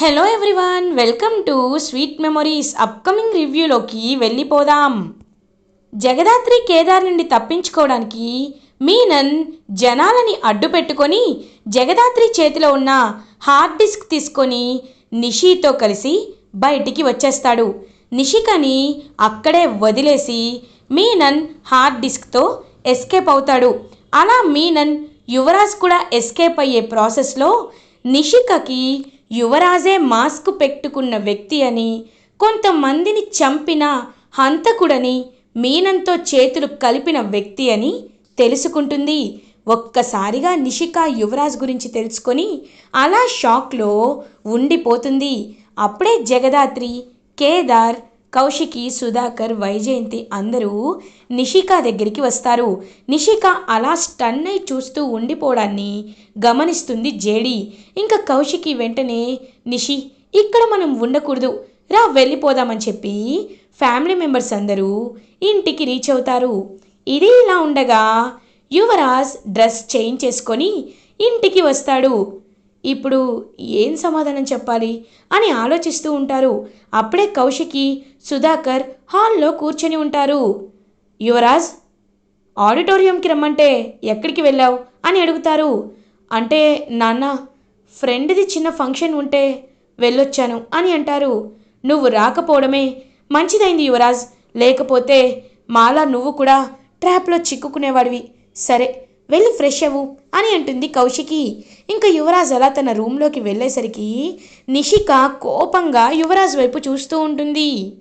Hello everyone welcome to sweet memories upcoming రివ్యూలోకి వెళ్ళిపోదాం. జగదాత్రి కేదార్ నుండి తప్పించుకోవడానికి మీనన్ జనాలని అడ్డు పెట్టుకొని జగదాత్రి చేతిలో ఉన్న హార్డ్ డిస్క్ తీసుకొని నిషితో కలిసి బయటికి వచ్చేస్తాడు. నిషికని అక్కడే వదిలేసి మీనన్ హార్డ్ డిస్క్తో ఎస్కేప్ అవుతాడు. అలా మీనన్ యువరాజ్ కూడా ఎస్కేప్ అయ్యే ప్రాసెస్లో నిషికకి యువరాజే మాస్క్ పెట్టుకున్న వ్యక్తి అని కొంతమందిని చంపిన హంతకుడని మీనంతో చేతులు కలిపిన వ్యక్తి అని తెలుసుకుంటుంది. ఒక్కసారిగా నిషిక యువరాజ్ గురించి తెలుసుకొని అలా షాక్లో ఉండిపోతుంది. అప్పుడే జగదాత్రి కేదార్ కౌశికి సుధాకర్ వైజయంతి అందరూ నిషిక దగ్గరికి వస్తారు. నిషిక అలా స్టన్ అయి చూస్తూ ఉండిపోవడాన్ని గమనిస్తుంది జేడి. ఇంకా కౌశికి వెంటనే నిషి ఇక్కడ మనం ఉండకూడదు. రా వెళ్ళిపోదామని చెప్పి ఫ్యామిలీ మెంబర్స్ అందరూ ఇంటికి రీచ్ అవుతారు. ఇది ఇలా ఉండగా యువరాజ్ డ్రెస్ చేంజ్ చేసుకొని ఇంటికి వస్తాడు. ఇప్పుడు ఏం సమాధానం చెప్పాలి? అని ఆలోచిస్తూ ఉంటారు. అప్పుడే కౌశికి సుధాకర్ హాల్లో కూర్చొని ఉంటారు. యువరాజ్ ఆడిటోరియంకి రమ్మంటే ఎక్కడికి వెళ్ళావు? అని అడుగుతారు. అంటే నాన్న ఫ్రెండ్ది చిన్న ఫంక్షన్ ఉంటే వెళ్ళొచ్చాను అని అంటారు. నువ్వు రాకపోవడమే మంచిదైంది యువరాజ్. లేకపోతే మాలా నువ్వు కూడా ట్రాప్లో చిక్కుకునేవాడివి. సరే వెళ్ళి ఫ్రెష్ అవ్వు అని అంటుంది కౌశికి. ఇంకా యువరాజ్ అలా తన రూమ్లోకి వెళ్ళేసరికి నిషిక కోపంగా యువరాజ్ వైపు చూస్తూ ఉంటుంది.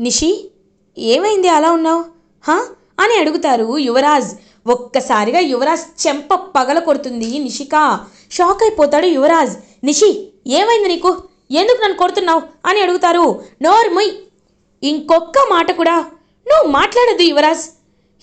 నిషి ఏమైంది అలా ఉన్నావు? హా? అని అడుగుతారు యువరాజ్. ఒక్కసారిగా యువరాజ్ చెంప పగల కొడుతుంది నిషిక. షాక్ అయిపోతాడు యువరాజ్. నిషి ఏమైంది నీకు? ఎందుకు నన్ను కొడుతున్నావు? అని అడుగుతారు. నోర్ముయ్ ఇంకొక్క మాట కూడా. నువ్వు మాట్లాడద్దు యువరాజ్.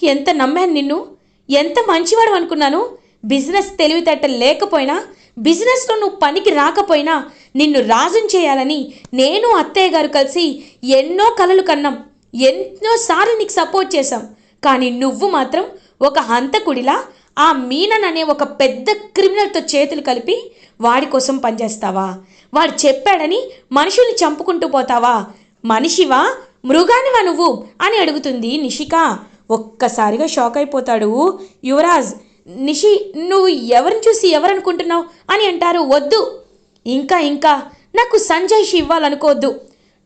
ఎంత నమ్మాను నిన్ను? ఎంత మంచివాడు అనుకున్నాను? బిజినెస్ తెలివితేట లేకపోయినా బిజినెస్లో నువ్వు పనికి రాకపోయినా నిన్ను రాజుని చేయాలని నేను అత్తయ్య గారు కలిసి ఎన్నో కలలు కన్నాం ఎన్నోసార్లు నీకు సపోర్ట్ చేశాం. కానీ నువ్వు మాత్రం ఒక హంతకుడిలా ఆ మీనన్ అనే ఒక పెద్ద క్రిమినల్తో చేతులు కలిపి వాడి కోసం పనిచేస్తావా? వాడు చెప్పాడని మనుషుల్ని చంపుకుంటూ పోతావా? మనిషివా? మృగానివా నువ్వు? అని అడుగుతుంది నిషిక. ఒక్కసారిగా షాక్ అయిపోతాడు యువరాజ్. నిషి నువ్వు ఎవరిని చూసి ఎవరనుకుంటున్నావు? అని అంటారు. వద్దు. ఇంకా ఇంకా నాకు సంజయ్ ఇవ్వాలనుకోవద్దు.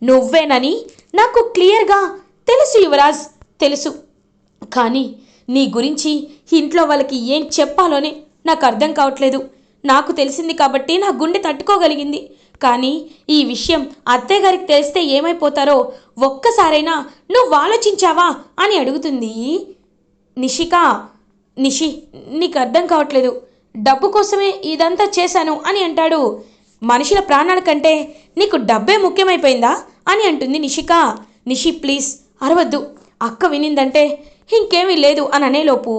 నువ్వేనని నాకు క్లియర్గా తెలుసు యువరాజ్ తెలుసు. కానీ నీ గురించి ఇంట్లో వాళ్ళకి ఏం చెప్పాలోనే నాకు అర్థం కావట్లేదు. నాకు తెలిసింది కాబట్టి నా గుండె తట్టుకోగలిగింది. కానీ ఈ విషయం అత్తయ్య గారికి తెలిస్తే ఏమైపోతారో ఒక్కసారైనా నువ్వు ఆలోచించావా అని అడుగుతుంది నిషిక. నిషి నీకు అర్థం కావట్లేదు. డబ్బు కోసమే ఇదంతా చేశాను అని అంటాడు. మనుషుల ప్రాణాల కంటే నీకు డబ్బే ముఖ్యమైపోయిందా? అని అంటుంది నిషిక. నిషి ప్లీజ్ అరవద్దు. అక్క వినిందంటే ఇంకేమీ లేదు అని అనేలోపు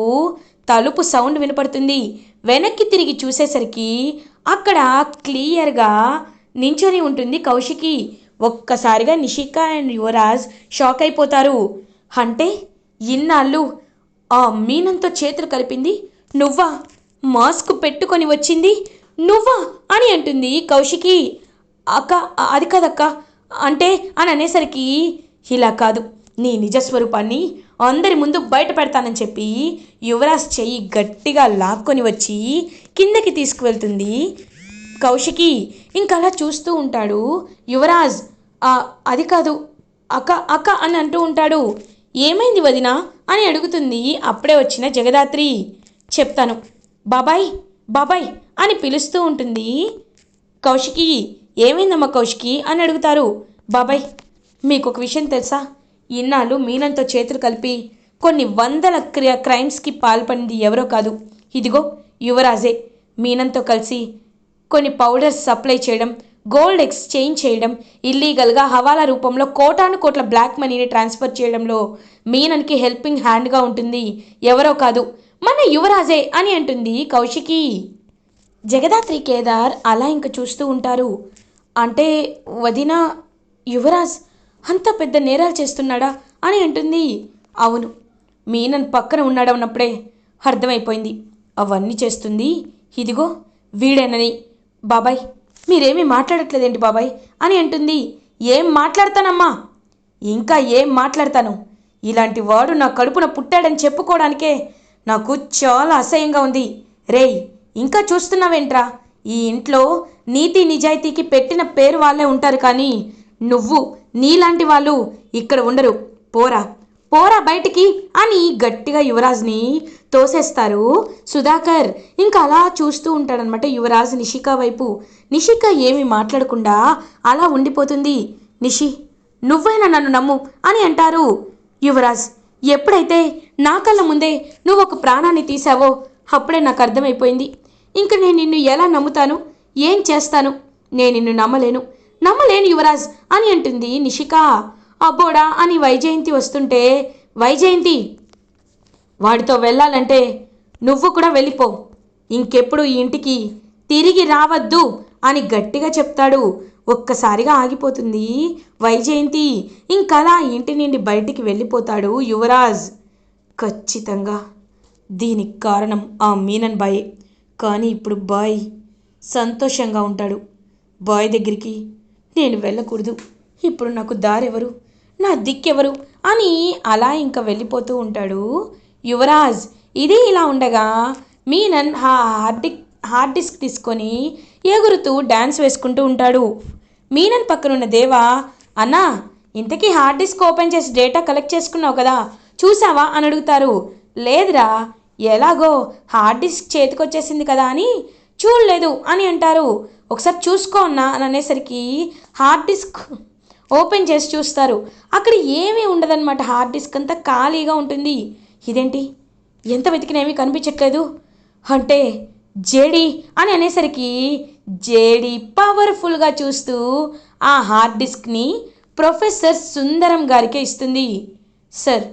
తలుపు సౌండ్ వినపడుతుంది. వెనక్కి తిరిగి చూసేసరికి అక్కడ క్లియర్గా నించొని ఉంటుంది కౌశికి. ఒక్కసారిగా నిషిక అండ్ యువరాజ్ షాక్ అయిపోతారు. అంటే ఇన్నాళ్ళు ఆ మీనంతో చేతులు కలిపింది నువ్వా? మాస్క్ పెట్టుకొని వచ్చింది? నువ్వా అని అంటుంది కౌశికి. అక్క అది కదక్క. అంటే అని అనేసరికి ఇలా కాదు. నీ నిజస్వరూపాన్ని అందరి ముందు బయట పెడతానని చెప్పి యువరాజ్ చెయ్యి గట్టిగా లాక్కొని వచ్చి కిందకి తీసుకువెళ్తుంది. కౌశికి ఇంకలా చూస్తూ ఉంటాడు యువరాజ్. అది కాదు. అక్క అక్క అని అంటూ ఉంటాడు. ఏమైంది వదినా? అని అడుగుతుంది అప్పుడే వచ్చిన జగదాత్రి. చెప్తాను. బాబాయ్ బాబాయ్ అని పిలుస్తూ ఉంటుంది. కౌశికి ఏమైందమ్మా కౌశికి? అని అడుగుతారు. బాబాయ్ మీకు ఒక విషయం తెలుసా? ఇన్నాళ్ళు మీనంతో చేతులు కలిపి కొన్ని వందల క్రి క్రైమ్స్కి పాల్పడింది ఎవరో కాదు. ఇదిగో యువరాజే మీనంతో కలిసి కొన్ని పౌడర్స్ సప్లై చేయడం గోల్డ్ ఎక్స్చేంజ్ చేయడం ఇల్లీగల్గా హవాలా రూపంలో కోటాను కోట్ల బ్లాక్ మనీని ట్రాన్స్ఫర్ చేయడంలో మీనన్కి హెల్పింగ్ హ్యాండ్గా ఉంటుంది. ఎవరో కాదు మన యువరాజే అని అంటుంది కౌశికి. జగదాత్రి కేదార్ అలా ఇంక చూస్తూ ఉంటారు. అంటే వదిన యువరాజ్ అంత పెద్ద నేరాలు చేస్తున్నాడా అని అంటుంది. అవును మీనన్ పక్కన ఉన్నాడన్నప్పుడే అర్థమైపోయింది. అవన్నీ చేస్తుంది. ఇదిగో వీడేనని. బాబాయ్ మీరేమీ మాట్లాడట్లేదేంటి బాబాయ్ అని అంటుంది. ఏం మాట్లాడతానమ్మా? ఇంకా ఏం మాట్లాడతాను? ఇలాంటి వాడు నా కడుపున పుట్టాడని చెప్పుకోవడానికే నాకు చాలా అసహ్యంగా ఉంది. రేయ్ ఇంకా చూస్తున్నావేంట్రా? ఈ ఇంట్లో నీతి నిజాయితీకి పెట్టిన పేరు వాళ్ళే ఉంటారు కానీ నువ్వు నీలాంటి వాళ్ళు ఇక్కడ ఉండరు. పోరా. పోరా బయటికి అని గట్టిగా యువరాజ్ని తోసేస్తారు. సుధాకర్ ఇంకా అలా చూస్తూ ఉంటాడనమాట యువరాజ్ నిషిక వైపు. నిషిక ఏమీ మాట్లాడకుండా అలా ఉండిపోతుంది. నిషి నువ్వైనా నన్ను నమ్ము అని అంటారు యువరాజ్. ఎప్పుడైతే నా కళ్ళ ముందే నువ్వు ఒక ప్రాణాన్ని తీసావో అప్పుడే నాకు అర్థమైపోయింది. ఇంక నేను నిన్ను ఎలా నమ్ముతాను? ఏం చేస్తాను? నేను నిన్ను నమ్మలేను. నమ్మలేను యువరాజ్ అని అంటుంది నిషిక. అబ్బోడా అని వైజయంతి వస్తుంటే వైజయంతి వాడితో వెళ్ళాలంటే నువ్వు కూడా వెళ్ళిపో. ఇంకెప్పుడు ఈ ఇంటికి తిరిగి రావద్దు అని గట్టిగా చెప్తాడు ఒక్కసారిగా ఆగిపోతుంది. వైజయంతి ఇంకలా ఇంటి నుండి బయటికి వెళ్ళిపోతాడు యువరాజ్. ఖచ్చితంగా. దీనికి కారణం ఆ మీనన్ బాయే. కానీ ఇప్పుడు బాయ్ సంతోషంగా ఉంటాడు. బాయ్ దగ్గరికి నేను వెళ్ళకూడదు. ఇప్పుడు నాకు దారెవరు? నా దిక్కెవరు? అని అలా ఇంకా వెళ్ళిపోతూ ఉంటాడు యువరాజ్. ఇది ఇలా ఉండగా మీనన్ హా హార్డ్ హార్డ్ డిస్క్ తీసుకొని ఎగురుతూ డ్యాన్స్ వేసుకుంటూ ఉంటాడు. మీనన్ పక్కనున్న దేవా అన్నా ఇంతకీ హార్డ్ డిస్క్ ఓపెన్ చేసి డేటా కలెక్ట్ చేసుకున్నావు కదా చూసావా అని అడుగుతారు. లేదురా ఎలాగో హార్డ్ డిస్క్ చేతికొచ్చేసింది కదా అని చూడలేదు అని అంటారు. ఒకసారి చూసుకో అన్నా అని అనేసరికి హార్డ్ డిస్క్ ఓపెన్ చేసి చూస్తారు. అక్కడ ఏమీ ఉండదన్నమాట హార్డ్ డిస్క్ అంతా ఖాళీగా ఉంటుంది. ఇదేంటి? ఎంత వెతికినా ఏమీ కనిపించట్లేదు. అంటే జేడి అని అనేసరికి జేడి పవర్ఫుల్గా చూస్తూ ఆ హార్డ్ డిస్క్ని ప్రొఫెసర్ సుందరం గారికే ఇస్తుంది. సార్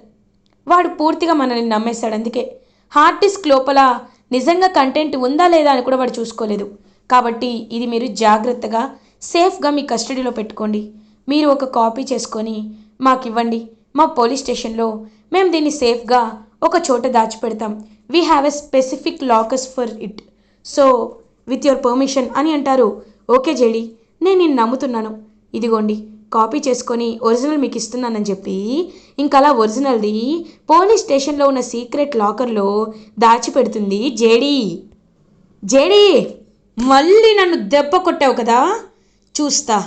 వాడు పూర్తిగా మనల్ని నమ్మేశాడు అందుకే. హార్డ్ డిస్క్ లోపల నిజంగా కంటెంట్ ఉందా లేదా అని కూడా వాడు చూసుకోలేదు. కాబట్టి ఇది మీరు జాగ్రత్తగా సేఫ్గా మీ కస్టడీలో పెట్టుకోండి. మీరు ఒక కాపీ చేసుకొని మాకు ఇవ్వండి మా పోలీస్ స్టేషన్లో మేము దీన్ని సేఫ్గా ఒక చోట దాచిపెడతాం. We have a specific lockers for it so with your permission అని అంటారు. ఓకే జేడి నేను నిన్ను నమ్ముతున్నాను. ఇదిగోండి కాపీ చేసుకొని ఒరిజినల్ మీకు ఇస్తున్నానని చెప్పి ఇంకా అలా ఒరిజినల్ది పోలీస్ స్టేషన్లో ఉన్న సీక్రెట్ లాకర్లో దాచిపెడుతుంది జేడీ. జేడీ మళ్ళీ నన్ను దెబ్బ కొట్టావు కదా? చూస్తా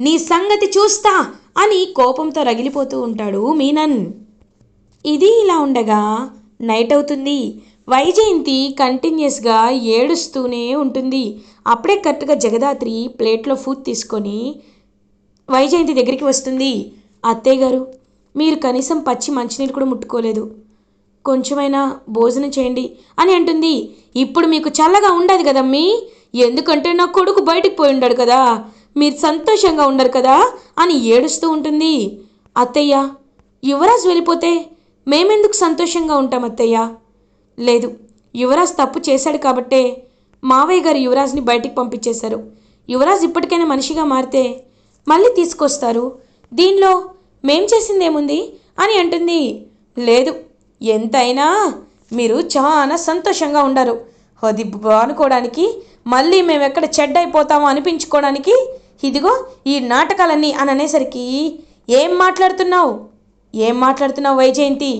నీ సంగతి చూస్తా అని కోపంతో రగిలిపోతూ ఉంటాడు మీనన్. ఇది ఇలా ఉండగా నైట్ అవుతుంది. వైజయంతి కంటిన్యూస్గా ఏడుస్తూనే ఉంటుంది. అప్పుడే కరెక్ట్గా జగదాత్రి ప్లేట్లో ఫుడ్ తీసుకొని వైజయంతి దగ్గరికి వస్తుంది. అత్తయ్య గారు మీరు కనీసం పచ్చి మంచినీళ్ళు కూడా ముట్టుకోలేదు. కొంచెమైనా భోజనం చేయండి అని అంటుంది. ఇప్పుడు మీకు చల్లగా ఉండదు కదమ్మీ ఎందుకంటే నా కొడుకు బయటికి పోయి ఉండాడు కదా. మీరు సంతోషంగా ఉండరు కదా అని ఏడుస్తూ ఉంటుంది. అత్తయ్య యువరాజ్ వెళ్ళిపోతే మేమెందుకు సంతోషంగా ఉంటాం అత్తయ్య? లేదు యువరాజ్ తప్పు చేశాడు కాబట్టే మావయ్య గారు యువరాజ్ని బయటికి పంపించేశారు. యువరాజ్ ఇప్పటికైనా మనిషిగా మారితే మళ్ళీ తీసుకొస్తారు. దీనిలో మేం చేసిందేముంది అని అంటుంది. లేదు ఎంతైనా మీరు చాలా సంతోషంగా ఉండరు. అది అనుకోవడానికి మళ్ళీ మేము ఎక్కడ చెడ్డైపోతామో అనిపించుకోవడానికి ఇదిగో ఈ నాటకాలన్నీ అని అనేసరికి ఏం మాట్లాడుతున్నావు? ఏం మాట్లాడుతున్నావు వైజయంతి?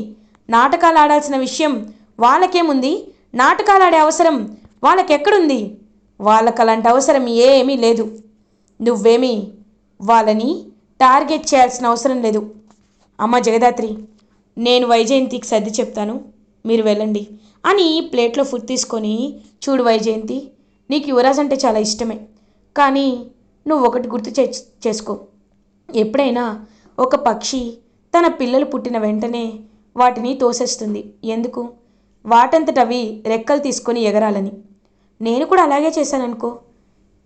నాటకాలు ఆడాల్సిన విషయం వాళ్ళకేముంది? నాటకాలాడే అవసరం వాళ్ళకెక్కడుంది? వాళ్ళకి అలాంటి అవసరం ఏమీ లేదు. నువ్వేమీ వాళ్ళని టార్గెట్ చేయాల్సిన అవసరం లేదు. అమ్మ జగదాత్రి నేను వైజయంతికి సర్ది చెప్తాను. మీరు వెళ్ళండి అని ప్లేట్లో ఫుడ్ తీసుకొని చూడు వైజయంతి నీకు యువరాజ్ అంటే చాలా ఇష్టమే. కానీ నువ్వు ఒకటి గుర్తు చే చేసుకో. ఎప్పుడైనా ఒక పక్షి తన పిల్లలు పుట్టిన వెంటనే వాటిని తోసేస్తుంది. ఎందుకు? వాటంతటవి రెక్కలు తీసుకొని ఎగరాలని. నేను కూడా అలాగే చేశాననుకో.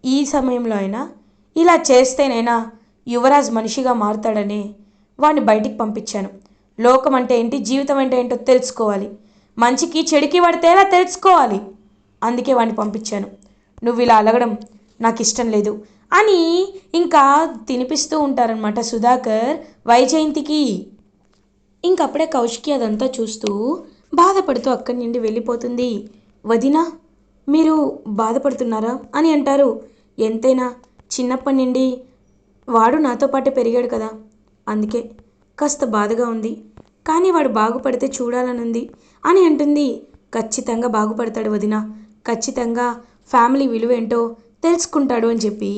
ఈ సమయంలో అయినా ఇలా చేస్తేనైనా యువరాజ్ మనిషిగా మారుతాడనే వాడిని బయటికి పంపించాను. లోకం అంటే ఏంటి జీవితం అంటే ఏంటో తెలుసుకోవాలి. మంచికి చెడుకి వాడు ఎలా తెలుసుకోవాలి? అందుకే వాడిని పంపించాను. నువ్వు ఇలా అలగడం నాకు ఇష్టం లేదు అని ఇంకా తినిపిస్తూ ఉంటారనమాట సుధాకర్ వైజయంతికి. ఇంకప్పుడే కౌశికి అదంతా చూస్తూ బాధపడుతూ అక్కడి నుండి వెళ్ళిపోతుంది. వదినా మీరు బాధపడుతున్నారా? అని అంటారు. ఎంతైనా చిన్నప్పటి నుండి వాడు నాతో పాటే పెరిగాడు కదా. అందుకే కాస్త బాధగా ఉంది. కానీ వాడు బాగుపడితే చూడాలనుంది అని అంటుంది. ఖచ్చితంగా బాగుపడతాడు వదిన. ఖచ్చితంగా ఫ్యామిలీ విలువ ఏంటో తెలుసుకుంటాడు అని చెప్పి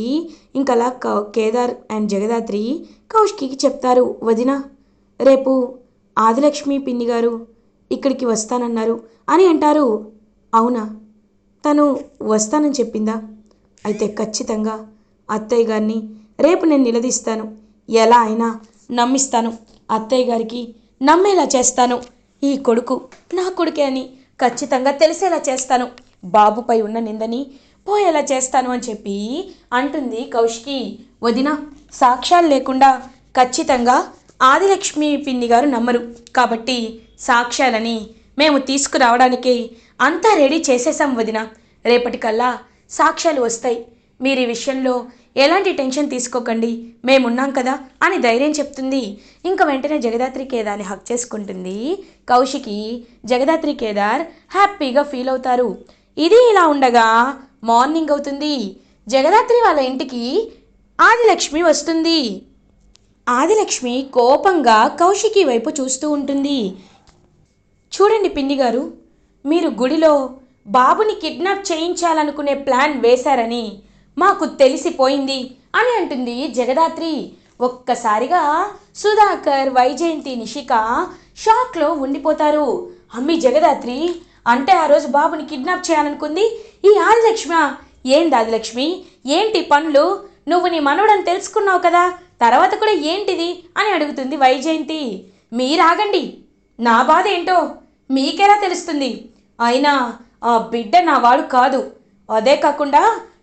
ఇంకలా కేదార్ అండ్ జగదాత్రి కౌష్కి చెప్తారు. వదిన రేపు ఆదిలక్ష్మి పిన్ని గారు ఇక్కడికి వస్తానన్నారు. అని అంటారు. అవునా? తను వస్తానని చెప్పిందా? అయితే ఖచ్చితంగా. అత్తయ్య గారిని రేపు నేను నిలదీస్తాను. ఎలా అయినా నమ్మిస్తాను. అత్తయ్య గారికి నమ్మేలా చేస్తాను. ఈ కొడుకు నా కొడుకే అని ఖచ్చితంగా తెలిసేలా చేస్తాను. బాబుపై ఉన్న నిందని పోయేలా చేస్తాను అని చెప్పి అంటుంది కౌశికి. వదిన సాక్ష్యాలు లేకుండా ఖచ్చితంగా ఆదిలక్ష్మి పిన్ని గారు నమ్మరు. కాబట్టి సాక్ష్యాలని మేము తీసుకురావడానికి అంతా రెడీ చేసేసాం వదిన. రేపటికల్లా సాక్ష్యాలు వస్తాయి. మీరు ఈ విషయంలో ఎలాంటి టెన్షన్ తీసుకోకండి. మేమున్నాం కదా అని ధైర్యం చెప్తుంది. ఇంకా వెంటనే జగదాత్రి కేదార్ని హక్ చేసుకుంటుంది. కౌశికి జగదాత్రి కేదార్ హ్యాపీగా ఫీల్ అవుతారు. ఇది ఇలా ఉండగా మార్నింగ్ అవుతుంది. జగదాత్రి వాళ్ళ ఇంటికి ఆదిలక్ష్మి వస్తుంది. ఆదిలక్ష్మి కోపంగా కౌశికి వైపు చూస్తూ ఉంటుంది. చూడండి పిన్ని గారు మీరు గుడిలో బాబుని కిడ్నాప్ చేయించాలనుకునే ప్లాన్ వేశారని మాకు తెలిసిపోయింది అని అంటుంది జగదాత్రి. ఒక్కసారిగా సుధాకర్ వైజయంతి నిషిక షాక్లో ఉండిపోతారు. అమ్మి జగదాత్రి అంటే ఆ రోజు బాబుని కిడ్నాప్ చేయాలనుకుంది. ఈ ఆదిలక్ష్మ ఏంది ఆదిలక్ష్మి? ఏంటి పనులు? నువ్వు నీ మనవడని తెలుసుకున్నావు కదా తర్వాత కూడా ఏంటిది? అని అడుగుతుంది వైజయంతి. మీరాగండి. నా బాధ ఏంటో? మీకెలా తెలుస్తుంది? అయినా ఆ బిడ్డ నా వాడు కాదు. అదే కాకుండా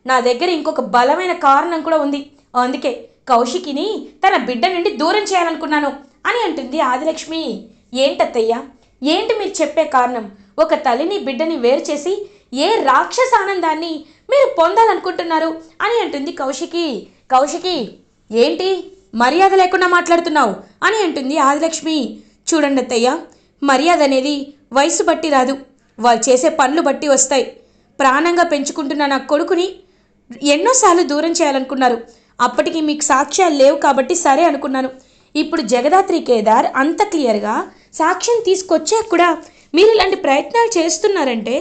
నా దగ్గర ఇంకొక బలమైన కారణం కూడా ఉంది. అందుకే కౌశికిని తన బిడ్డ నుండి దూరం చేయాలనుకున్నాను అని అంటుంది ఆదిలక్ష్మి. ఏంటత్తయ్యా? ఏంటి మీరు చెప్పే కారణం? ఒక తల్లిని బిడ్డని వేరు చేసి ఏ రాక్షస ఆనందాన్ని మీరు పొందాలనుకుంటున్నారు అని అంటుంది కౌశికి. కౌశికి ఏంటి? మర్యాద లేకుండా మాట్లాడుతున్నావు అని అంటుంది ఆదిలక్ష్మి. చూడండి అత్తయ్య మర్యాద అనేది వయసు బట్టి రాదు. వాళ్ళు చేసే పనులు బట్టి వస్తాయి. ప్రాణంగా పెంచుకుంటున్న నా కొడుకుని ఎన్నోసార్లు దూరం చేయాలనుకున్నారు. అప్పటికి మీకు సాక్ష్యాలు లేవు కాబట్టి సరే అనుకున్నాను. ఇప్పుడు జగదాత్రి కేదార్ అంత క్లియర్గా సాక్ష్యం తీసుకొచ్చాక కూడా మీరు ఇలాంటి ప్రయత్నాలు చేస్తున్నారంటే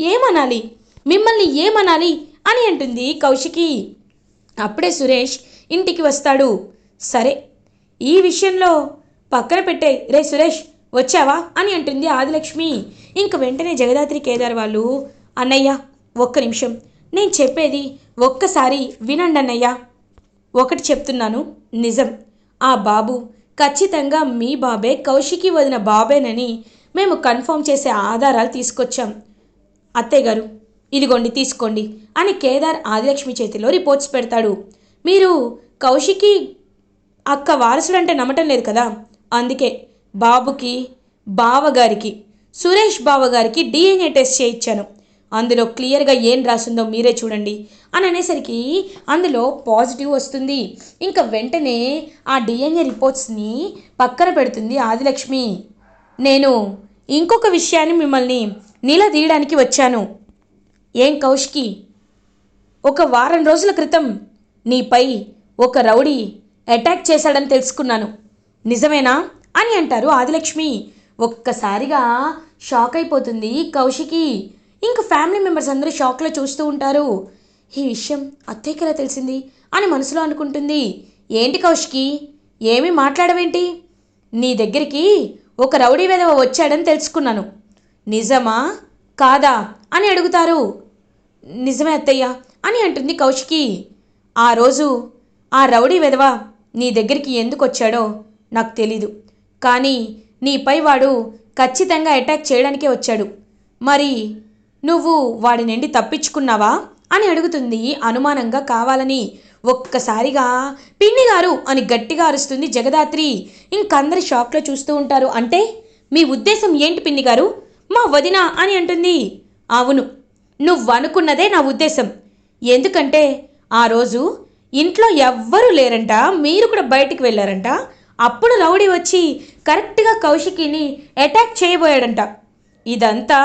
ఏమనాలి? మిమ్మల్ని ఏమనాలి అని అంటుంది కౌశికి. అప్పుడే సురేష్ ఇంటికి వస్తాడు. సరే ఈ విషయంలో పక్కన పెట్టే రే సురేష్ వచ్చావా అని అంటుంది ఆదిలక్ష్మి. ఇంక వెంటనే జగదాత్రి కేదార్ వాళ్ళు అన్నయ్య ఒక్క నిమిషం. నేను చెప్పేది ఒక్కసారి వినండి అన్నయ్య. ఒకటి చెప్తున్నాను నిజం. ఆ బాబు ఖచ్చితంగా మీ బాబే కౌశికి వదిన బాబేనని మేము కన్ఫర్మ్ చేసే ఆధారాలు తీసుకొచ్చాం. అత్తయ్య గారు ఇదిగోండి తీసుకోండి అని కేదార్ ఆదిలక్ష్మి చేతిలో రిపోర్ట్స్ పెడతాడు. మీరు కౌశికి అక్క వారసుడంటే నమ్మటం లేదు కదా? అందుకే బాబుకి బావగారికి సురేష్ బావగారికి డిఎన్ఏ టెస్ట్ చేయించాను. అందులో క్లియర్గా ఏం రాసిందో మీరే చూడండి అని అనేసరికి అందులో పాజిటివ్ వస్తుంది. ఇంకా వెంటనే ఆ డిఎన్ఏ రిపోర్ట్స్ని పక్కన పెడుతుంది ఆదిలక్ష్మి. నేను ఇంకొక విషయాన్ని మిమ్మల్ని నిలదీయడానికి వచ్చాను. ఏం కౌష్కి ఒక వారం రోజుల క్రితం నీపై ఒక రౌడీ అటాక్ చేశాడని తెలుసుకున్నాను. నిజమేనా? అని అంటారు ఆదిలక్ష్మి. ఒక్కసారిగా షాక్ అయిపోతుంది కౌశికి. ఇంక ఫ్యామిలీ మెంబర్స్ అందరూ షాక్లో చూస్తూ ఉంటారు. ఈ విషయం అత్తయ్యకి ఎలా తెలిసింది అని మనసులో అనుకుంటుంది. ఏంటి కౌశికి? ఏమీ మాట్లాడవేంటి? నీ దగ్గరికి ఒక రౌడీ వెధవ వచ్చాడని తెలుసుకున్నాను. నిజమా? కాదా? అని అడుగుతారు. నిజమే అత్తయ్య అని అంటుంది కౌశికి. ఆ రోజు ఆ రౌడీ వెధవ నీ దగ్గరికి ఎందుకు వచ్చాడో నాకు తెలీదు. కానీ నీపై వాడు ఖచ్చితంగా అటాక్ చేయడానికే వచ్చాడు. మరి నువ్వు వాడి నుండి తప్పించుకున్నావా? అని అడుగుతుంది అనుమానంగా కావాలని ఒక్కసారిగా పిన్ని గారు అని గట్టిగా అరుస్తుంది జగదాత్రి. ఇంకందరి షాక్లో చూస్తూ ఉంటారు. అంటే మీ ఉద్దేశం ఏంటి పిన్ని గారు? మా వదిన అని అంటుంది. అవును నువ్వనుకున్నదే నా ఉద్దేశం. ఎందుకంటే ఆ రోజు ఇంట్లో ఎవ్వరూ లేరంట మీరు కూడా బయటికి వెళ్ళారంట. అప్పుడు రౌడీ వచ్చి కరెక్ట్గా కౌశికిని అటాక్ చేయబోయాడంట. ఇదంతా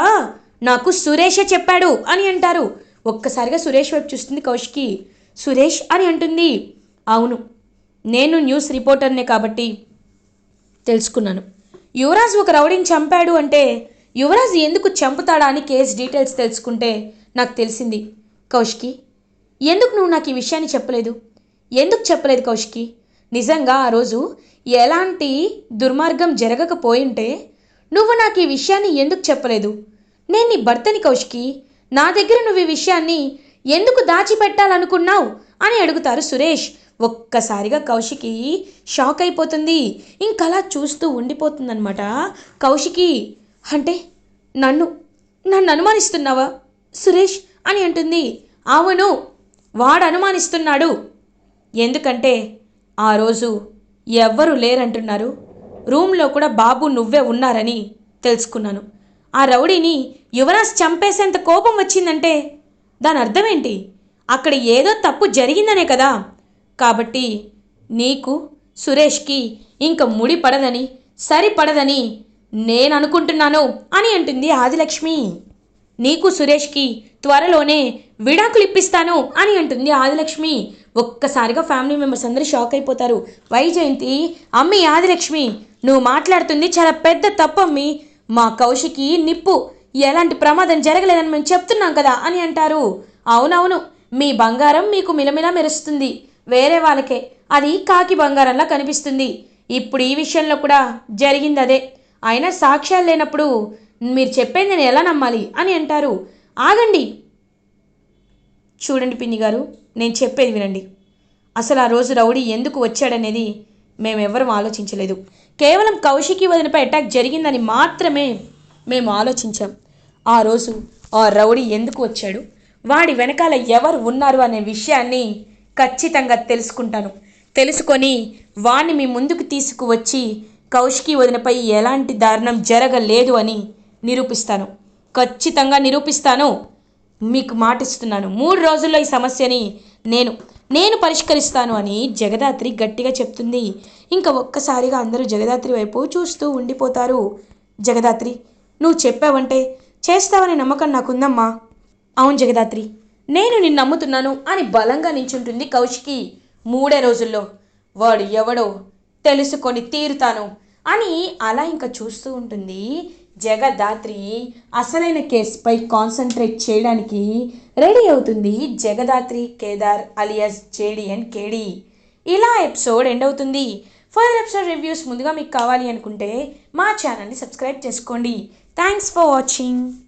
నాకు సురేషే చెప్పాడు అని అంటారు. ఒక్కసారిగా సురేష్ వైపు చూస్తుంది కౌశికి. సురేష్ అని అంటుంది. అవును నేను న్యూస్ రిపోర్టర్నే కాబట్టి తెలుసుకున్నాను. యువరాజ్ ఒక రౌడీని చంపాడు అంటే యువరాజ్ ఎందుకు చంపుతాడా అని కేసు డీటెయిల్స్ తెలుసుకుంటే నాకు తెలిసింది. కౌశికి ఎందుకు నువ్వు నాకు ఈ విషయాన్ని చెప్పలేదు? ఎందుకు చెప్పలేదు కౌశికి? నిజంగా ఆ రోజు ఎలాంటి దుర్మార్గం జరగకపోయింటే నువ్వు నాకు ఈ విషయాన్ని ఎందుకు చెప్పలేదు? నేను నీ భర్తని కౌశికి. నా దగ్గర నువ్వు ఈ విషయాన్ని ఎందుకు దాచిపెట్టాలనుకున్నావు? అని అడుగుతారు సురేష్. ఒక్కసారిగా కౌశికి షాక్ అయిపోతుంది. ఇంకలా చూస్తూ ఉండిపోతుందన్నమాట. కౌశికి అంటే నన్ను నన్ను అనుమానిస్తున్నావా? సురేష్ అని అంటుంది. అవును వాడు అనుమానిస్తున్నాడు. ఎందుకంటే ఆ రోజు ఎవ్వరు లేరంటున్నారు. రూమ్లో కూడా బాబు నువ్వే ఉన్నారని తెలుసుకున్నాను. ఆ రౌడీని యువరాజ్ చంపేసేంత కోపం వచ్చిందంటే దాని అర్థమేంటి? అక్కడ ఏదో తప్పు జరిగిందనే కదా. కాబట్టి నీకు సురేష్కి ఇంక ముడి పడదని సరిపడదని నేను అనుకుంటున్నాను అని అంటుంది ఆదిలక్ష్మి. నీకు సురేష్కి త్వరలోనే విడాకులు ఇప్పిస్తాను అని అంటుంది ఆదిలక్ష్మి. ఒక్కసారిగా ఫ్యామిలీ మెంబర్స్ అందరూ షాక్ అయిపోతారు. వైజయంతి అమ్మి ఆదిలక్ష్మి నువ్వు మాట్లాడుతుంది చాలా పెద్ద తప్పమ్మి మా కౌశికి నిప్పు. ఎలాంటి ప్రమాదం జరగలేదని మేము చెప్తున్నాం కదా అని అంటారు. అవునవును మీ బంగారం మీకు మిలమిలా మెరుస్తుంది. వేరే వాళ్ళకే. అది కాకి బంగారంలా కనిపిస్తుంది. ఇప్పుడు ఈ విషయంలో కూడా జరిగింది అదే. అయినా సాక్ష్యాలు లేనప్పుడు మీరు చెప్పేది నేను ఎలా నమ్మాలి అని అంటారు. ఆగండి. చూడండి పిన్ని గారు నేను చెప్పేది వినండి. అసలు ఆ రోజు రౌడీ ఎందుకు వచ్చాడనేది మేమెవ్వరం ఆలోచించలేదు. కేవలం కౌశికి వదినపై అటాక్ జరిగిందని మాత్రమే మేము ఆలోచించాం. ఆ రోజు ఆ రౌడీ ఎందుకు వచ్చాడు? వాడి వెనకాల ఎవరు ఉన్నారు అనే విషయాన్ని ఖచ్చితంగా తెలుసుకుంటాను. తెలుసుకొని వాణ్ణి మీ ముందుకు తీసుకువచ్చి కౌశికి వదినపై ఎలాంటి దారుణం జరగలేదు అని నిరూపిస్తాను. ఖచ్చితంగా నిరూపిస్తాను. మీకు మాటిస్తున్నాను. మూడు రోజుల్లో ఈ సమస్యని నేను నేను పరిష్కరిస్తాను అని జగదాత్రి గట్టిగా చెప్తుంది. ఇంకా ఒక్కసారిగా అందరూ జగదాత్రి వైపు చూస్తూ ఉండిపోతారు. జగదాత్రి నువ్వు చెప్పావంటే చేస్తావనే నమ్మకం నాకుందమ్మా. అవును జగదాత్రి నేను నిన్ను నమ్ముతున్నాను అని బలంగా నించుంటుంది కౌశికి మూడే రోజుల్లో. వాడు ఎవడో తెలుసుకొని తీరుతాను అని అలా ఇంకా చూస్తూ ఉంటుంది. జగదాత్రి అసలైన కేసుపై కాన్సన్ట్రేట్ చేయడానికి రెడీ అవుతుంది Jagadhatri Kedar alias J D and K D. ఇలా ఎపిసోడ్ ఎండ్ అవుతుంది. ఫర్దర్ ఎపిసోడ్ రివ్యూస్ ముందుగా మీకు కావాలి అనుకుంటే మా ఛానల్ని సబ్స్క్రైబ్ చేసుకోండి. Thanks for watching.